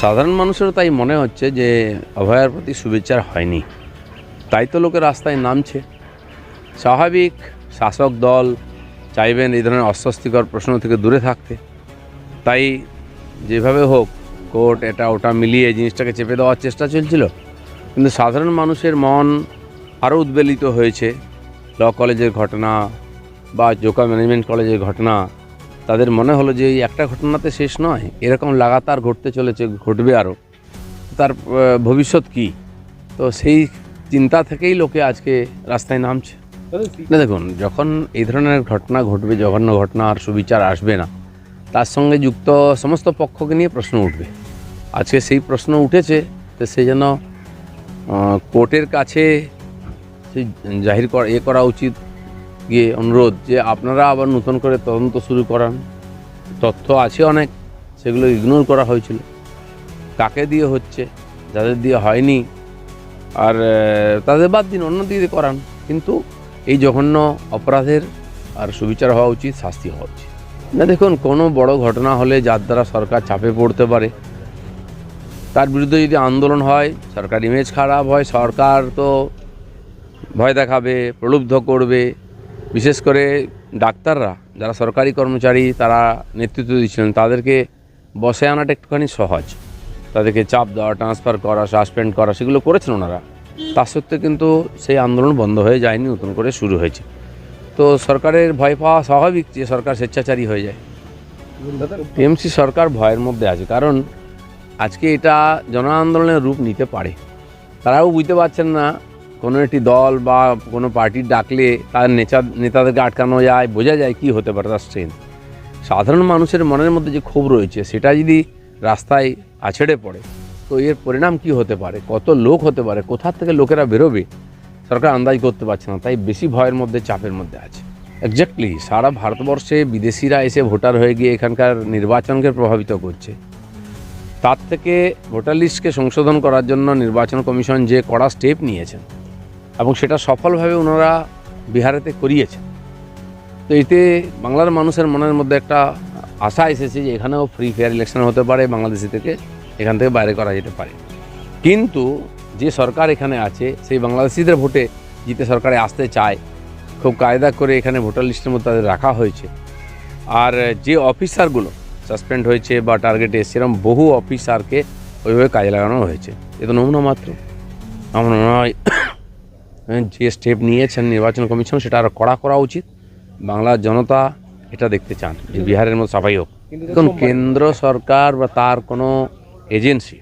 সাধারণ মানুষেরও তাই মনে হচ্ছে যে অভয়ার প্রতি শুভেচ্ছার হয়নি। তাই তো লোকে রাস্তায় নামছে। স্বাভাবিক শাসক দল চাইবেন এই ধরনের অস্বস্তিকর প্রশ্ন থেকে দূরে থাকতে। তাই যেভাবে হোক কোর্ট এটা ওটা মিলিয়ে জিনিসটাকে চেপে দেওয়ার চেষ্টা চলছিল। কিন্তু সাধারণ মানুষের মন আরও উদ্বেলিত হয়েছে। ল কলেজের ঘটনা বা জোকা ম্যানেজমেন্ট কলেজের ঘটনা তাদের মনে হলো যে এই একটা ঘটনাতে শেষ নয় এরকম লাগাতার ঘটতে চলেছে ঘটবে আরও তার ভবিষ্যৎ কি? তো সেই চিন্তা থেকেই লোকে আজকে রাস্তায় নামছে। না দেখুন যখন এই ধরনের ঘটনা ঘটবে জঘন্য ঘটনা আর সুবিচার আসবে না তার সঙ্গে যুক্ত সমস্ত পক্ষকে নিয়ে প্রশ্ন উঠবে। আজকে সেই প্রশ্ন উঠেছে তো জন্য আহ, কোর্টের কাছে সেই জাহির করা এ করা উচিত গিয়ে অনুরোধ যে আপনারা আবার নতুন করে তদন্ত শুরু করান। তথ্য আছে অনেক, সেগুলো ইগনোর করা হয়েছিল। কাকে দিয়ে হচ্ছে, যাদের দিয়ে হয়নি, আর তাদের বাদ দিন, অন্য দিয়ে করান। কিন্তু এই জঘন্য অপরাধের আর সুবিচার হওয়া উচিত, শাস্তি হওয়া উচিত। না, দেখুন, কোনো বড় ঘটনা হলে যার দ্বারা সরকার চাপে পড়তে পারে। তার বিরুদ্ধে যদি আন্দোলন হয়, সরকার ইমেজ খারাপ হয়, সরকার তো ভয় দেখাবে, প্রলুব্ধ করবে বিশেষ করে ডাক্তাররা, যারা সরকারি কর্মচারী, তারা নেতৃত্ব দিচ্ছিলেন, তাদেরকে বসে আনাটা একটুখানি সহজ। তাদেরকে চাপ দেওয়া ট্রান্সফার করা সাসপেন্ড করা, সেগুলো করেছেন ওনারা। তা সত্ত্বেও কিন্তু সেই আন্দোলন বন্ধ হয়ে যায়নি, নতুন করে শুরু হয়েছে। তো সরকারের ভয় পাওয়া স্বাভাবিক যে সরকার স্বেচ্ছাচারী হয়ে যায়। টিএমসি সরকার ভয়ের মধ্যে আছে, কারণ আজকে এটা জন আন্দোলনের রূপ নিতে পারে। তারাও বুঝতে পারছেন না কোনো একটি দল বা কোনো পার্টি ডাকলে তার নেতা, নেতাদেরকে আটকানো যায়, বোঝা যায় কি হতে পারে তার স্ট্রেংথ সাধারণ মানুষের মনের মধ্যে যে ক্ষোভ রয়েছে, সেটা যদি রাস্তায় আছড়ে পড়ে, তো এর পরিণাম কি হতে পারে? কত লোক হতে পারে? কোথা থেকে লোকেরা বেরোবে? সরকার আন্দাজ করতে পারছে না, তাই বেশি ভয়ের মধ্যে, চাপের মধ্যে আছে। এক্স্যাক্টলি সারা ভারতবর্ষে বিদেশিরা এসে ভোটার হয়ে গিয়ে এখানকার নির্বাচনকে প্রভাবিত করছে। তার থেকে ভোটার লিস্টকে সংশোধন করার জন্য নির্বাচন কমিশন যে কড়া স্টেপ নিয়েছেন এবং সেটা সফলভাবে ওনারা বিহারেতে করিয়েছেন। তো এতে বাংলার মানুষের মনের মধ্যে একটা আশা এসেছে যে এখানেও ফ্রি ফেয়ার ইলেকশন হতে পারে, বাংলাদেশি থেকে এখান থেকে বাইরে করা যেতে পারে। কিন্তু যে সরকার এখানে আছে, সেই বাংলাদেশিদের ভোটে জিতে সরকারে আসতে চায়, খুব কায়দা করে এখানে ভোটার লিস্টের মধ্যে তাদের রাখা হয়েছে। আর যে অফিসারগুলো সাসপেন্ড হয়েছে বা টার্গেটে সেরকম বহু অফিসারকে ওইভাবে কাজে লাগানো হয়েছে। এ তো নমুনা মাত্র। আমার মনে হয় যে স্টেপ নিয়েছেন নির্বাচন কমিশন সেটা আরও কড়া করা উচিত। বাংলার জনতা এটা দেখতে চান যে বিহারের মতো সাফাই হোক। দেখুন কেন্দ্র সরকার বা তার কোনো এজেন্সি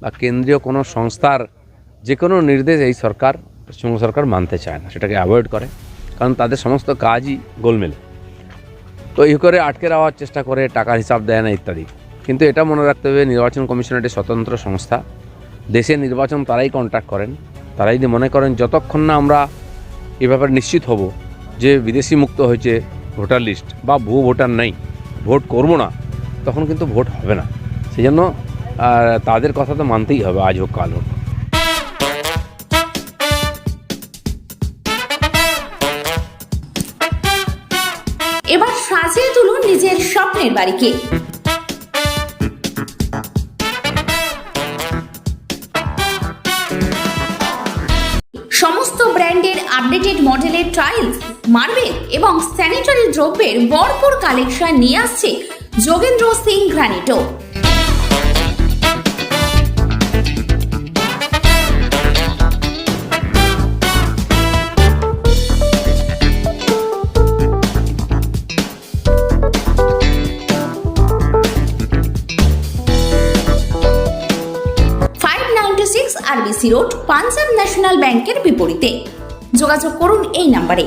বা কেন্দ্রীয় কোনো সংস্থার যে কোনো নির্দেশ এই সরকার পশ্চিমবঙ্গ সরকার মানতে চায় না। সেটাকে অ্যাভয়েড করে। কারণ তাদের সমস্ত কাজই গোলমেলে। তো এই করে আটকে রাখার চেষ্টা করে টাকার হিসাব দেয় না ইত্যাদি। কিন্তু এটা মনে রাখতে হবে নির্বাচন কমিশন একটি স্বতন্ত্র সংস্থা। দেশের নির্বাচন তারাই কন্ট্যাক্ট করেন। তারা যদি মনে করেন যতক্ষণ না আমরা এ ব্যাপারে নিশ্চিত হব যে বিদেশি মুক্ত হয়েছে ভোটার লিস্ট বা ভুয়ো ভোটার নেই, ভোট করব না, তখন কিন্তু ভোট হবে না। সেই জন্য তাদের কথা তো মানতেই হবে আজ হোক, কাল হোক। এবার সাজিয়ে তুলুন নিজের স্বপ্নের বাড়িকে। সমস্ত ব্র্যান্ডের আপডেটেড মডেলের টাইলস মার্বেল এবং স্যানিটারি দ্রব্যের ভরপুর কালেকশন নিয়ে আসছে Jogendra Singh Granito. RBC road Punjab national ব্যাংকের বিপরীতে। যোগাযোগ করুন এই নাম্বারে।